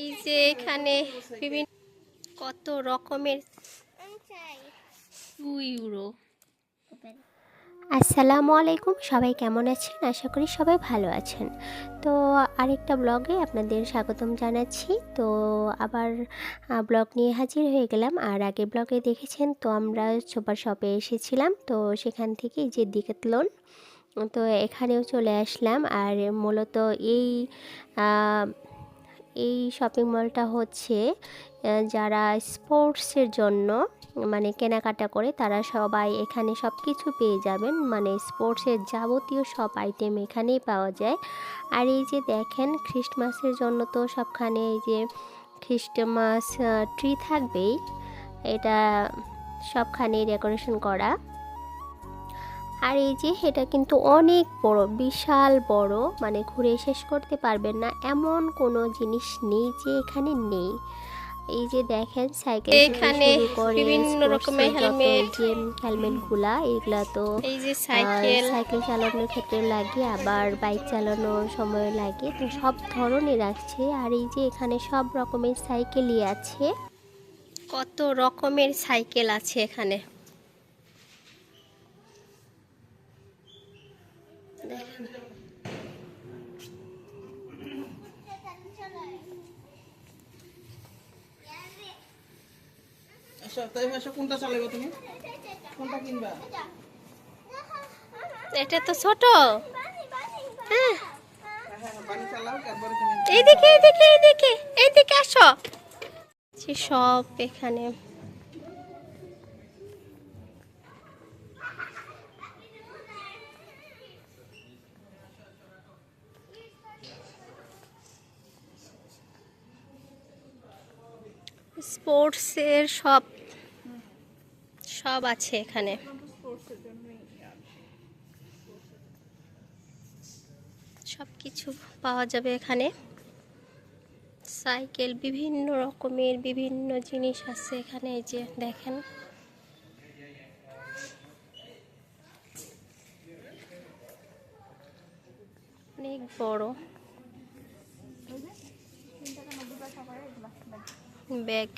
এই যে এখানে বিভিন্ন কত রকমের আসসালামু আলাইকুম, সবাই কেমন আছেন? আশা করি সবাই ভালো আছেন। তো আরেকটা ব্লগে আপনাদের স্বাগতম জানাচ্ছি। তো আবার ব্লগ নিয়ে হাজির হয়ে গেলাম। আর আগের ব্লগে দেখেছেন, তো আমরা সুপার শপে এসেছিলাম। তো সেখান থেকে যে যে লোন তো এখানেও চলে আসলাম। আর মূলত এই এই শপিং মলটা হচ্ছে যারা স্পোর্টসের জন্য মানে কেনাকাটা করে, তারা সবাই এখানে সব কিছু পেয়ে যাবেন। মানে স্পোর্টসের যাবতীয় সব আইটেম এখানেই পাওয়া যায়। আর এই যে দেখেন, খ্রিস্টমাসের জন্য তো সবখানে এই যে খ্রিস্টমাস ট্রি থাকবেই। এটা সবখানেই ডেকোরেশন করা। আর এই যে এটা কিন্তু অনেক বড় বিশাল বড় মানে ঘুরে শেষ করতে পারবেন না এমন কোনো জিনিস নেই যে এখানে নেই। এই যে দেখেন সাইকেল এখানে বিভিন্ন রকমের। যে হেলমেটগুলা এগুলা তো এই যে সাইকেল। সাইকেল চালানোর ক্ষেত্রে লাগে আবার বাইক চালানোর সময় লাগে তো সব ধরনের আছে। আর এই যে এখানে সব রকমের সাইকেলই আছে। কত রকমের সাইকেল আছে এখানে। দেখেন। আচ্ছা তাই ভাষা কোনটা চালাবে তুমি? কোনটা কিনবা? এটা তো ছোট। হ্যাঁ হ্যাঁ এইদিকে এইদিকে এইদিকে এইদিকে আসো। সব এখানে। স্পোর্টসের সব সব আছে এখানে। সব কিছু পাওয়া যাবে এখানে। সাইকেল, বিভিন্ন রকমের বিভিন্ন জিনিস আছে এখানে, এই যে দেখেন। অনেক বড়। ব্যাগ।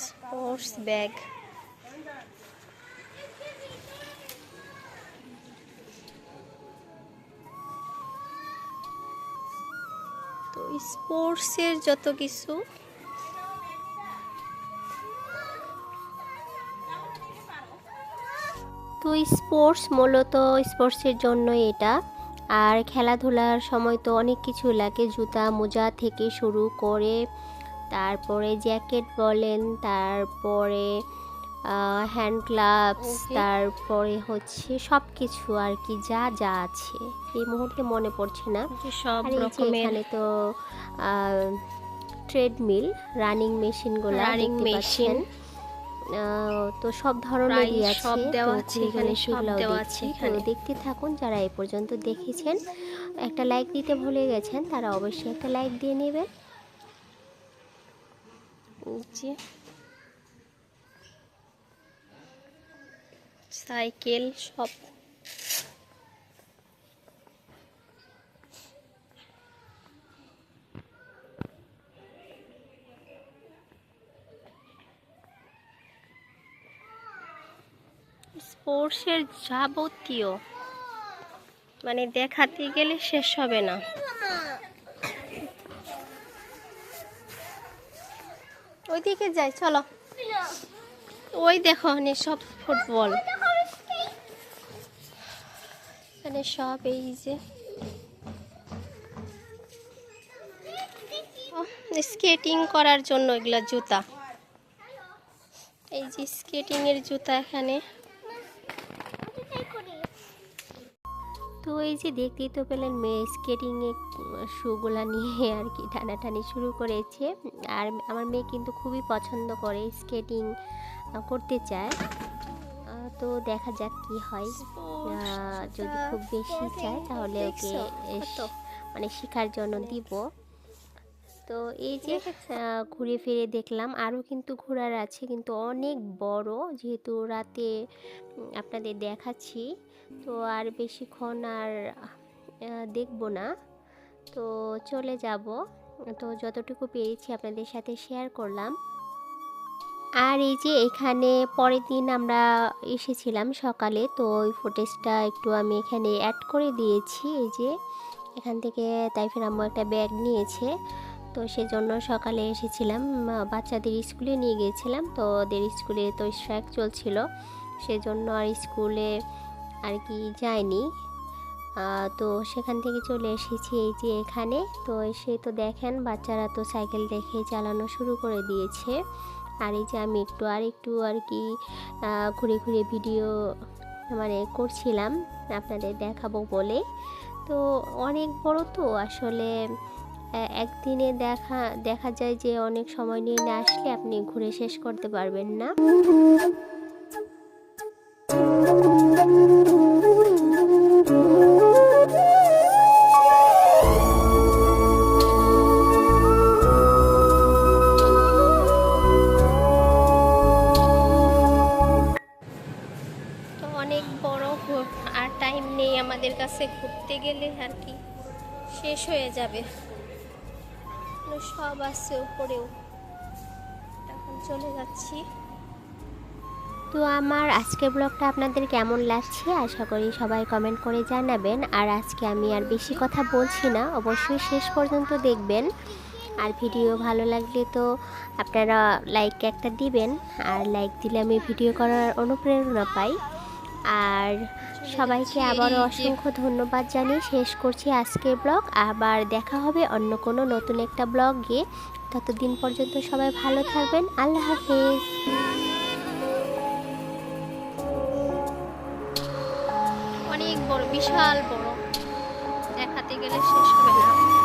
স্পোর্টস ব্যাগ তো স্পোর্টসের যত কিছু। তো স্পোর্টস মূলত স্পোর্টসের জন্য এটা। আর খেলাধুলার সময় তো অনেক কিছু লাগে জুতা মোজা থেকে শুরু করে তারপরে জ্যাকেট বলেন তারপরে হ্যান্ড গ্লাভস তারপরে হচ্ছে সব কিছু আর কি যা যা আছে। এই মুহূর্তে মনে পড়ছে না। সব এখানে তো ট্রেডমিল রানিং মেশিনগুলো পাচ্ছেন। আহ, তো সব ধরনেরই সব দেওয়া আছে এখানে, সব দেওয়া আছে এখানে। দেখতে থাকুন যারা এ পর্যন্ত দেখেছেন একটা লাইক দিতে ভুলে গেছেন তারা অবশ্যই একটা লাইক দিয়ে নেবেন। সাইকেল সব। স্পোর্টসের যাবতীয়। মানে দেখাতে গেলে শেষ হবে না। ওইদিকে যাই চলো। ওই দেখো এখানে সব ফুটবল। এখানে সব এই যে। স্কেটিং করার জন্য এগুলা জুতা। এই যে স্কেটিং এর জুতা এখানে। তো এই যে দেখতেই তো পেলেন মেয়ে স্কেটিংয়ে শুগুলা নিয়ে আর কি টানাটানি শুরু করেছে। আর আমার মেয়ে কিন্তু খুবই পছন্দ করে স্কেটিং করতে চায়। তো দেখা যাক কি হয়। যদি খুব বেশি চায় তাহলে ওকে? মানে শেখার জন্য দিব। তো এই যে ঘুরে ফিরে দেখলাম আরও কিন্তু ঘোরার আছে কিন্তু অনেক বড় যেহেতু রাতে আপনাদের দেখাচ্ছি। তো আর বেশিক্ষণ আর দেখব না। তো চলে যাব। তো যতটুকু পেরেছি আপনাদের সাথে শেয়ার করলাম। আর এই যে এখানে পরের দিন আমরা এসেছিলাম সকালে তো ওই ফুটেজটা একটু আমি এখানে অ্যাড করে দিয়েছি। এই যে এখান থেকে তাইফের আম্মু একটা ব্যাগ নিয়েছে। তো সেজন্য সকালে এসেছিলাম বাচ্চাদের স্কুলে নিয়ে গিয়েছিলাম। তো ওদের স্কুলে তো স্ট্রাইক চলছিল, সেজন্য আর স্কুলে আর কি যায়নি তো সেখান থেকে চলে এসেছি এই যে এখানে। তো এসে তো দেখেন, বাচ্চারা তো সাইকেল দেখে চালানো শুরু করে দিয়েছে। আর এই যে আমি একটু আর একটু আর কি ঘুরে ঘুরে ভিডিও মানে করছিলাম, আপনাদের দেখাবো বলে। তো অনেক বড় তো, আসলে একদিনে দেখা দেখা যায় যে অনেক সময় নিয়ে না আসলে আপনি ঘুরে শেষ করতে পারবেন না। অনেক বড় আর টাইম নেই আমাদের কাছে ঘুরতে গেলে আর কি। শেষ হয়ে যাবে। এগুলো সব আছে উপরেও। এখন চলে যাচ্ছি। তো আমার আজকের ব্লগটা আপনাদের কেমন লাগছে আশা করি সবাই কমেন্ট করে জানাবেন। আর আজকে আমি আর বেশি কথা বলছি না, অবশ্যই শেষ পর্যন্ত দেখবেন। আর ভিডিও ভালো লাগলে তো আপনারা লাইক একটা দিবেন। আর লাইক দিলে আমি ভিডিও করার অনুপ্রেরণা পাই। আর সবাইকে আবারও অসংখ্য ধন্যবাদ জানিয়ে শেষ করছি আজকের ব্লগ। আবার দেখা হবে অন্য কোনো নতুন একটা ব্লগে। ততদিন পর্যন্ত সবাই ভালো থাকবেন। আল্লাহ হাফেজ। অনেক বড়, বিশাল বড়। দেখাতে গেলে শেষ হবে না।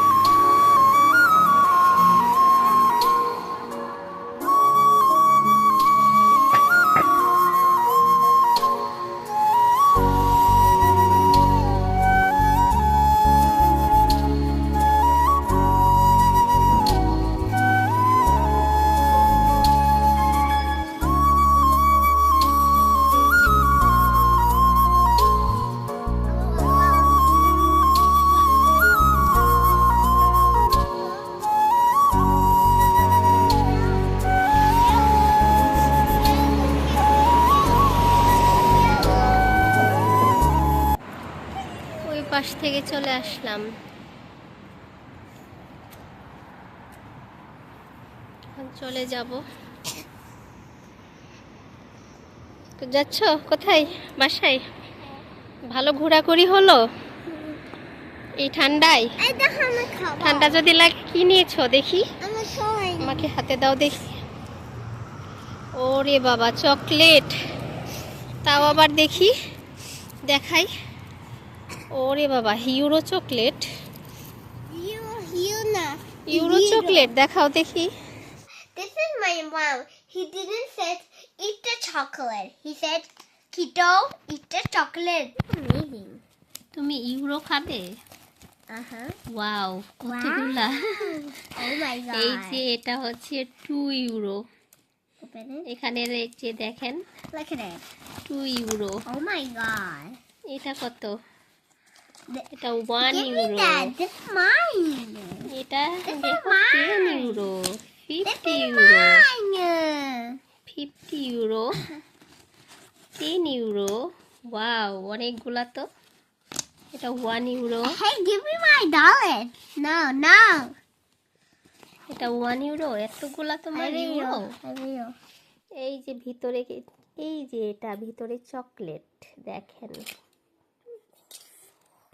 থেকে চলে আসলাম। চলে যাব। যাচ্ছ? কোথায়? বাসায়? ভালো ঘোরাঘুরি হলো? এই ঠান্ডায়? ঠান্ডা যদি লাগে কি নিয়েছো দেখি? আমাকে হাতে দাও দেখি। ওরে বাবা চকলেট। তাও আবার দেখি। দেখাই। ওরে বাবা হিউরো চকলেট? ইউরো চকলেট দেখাও দেখি। This is my mom. He didn't say eat the chocolate. He said keto eat তুমি ইউরো খাবে? Uh-huh. আহা ওয়াও কতগুলা। oh এটা হচ্ছে টু ইউরো এখানে রয়েছে দেখেন টু ইউরো oh এটা কত? এটা ওয়ান ইউরো. এটা. Ten euro fifty euro. Fifty euro ten euro wow অনেকগুলা তো। এটা ওয়ান ইউরো. এটা ওয়ান ইউরো এতগুলা তোমার I ইউরো এই যে ভিতরে এই যে এটা ভিতরে চকলেট দেখেন।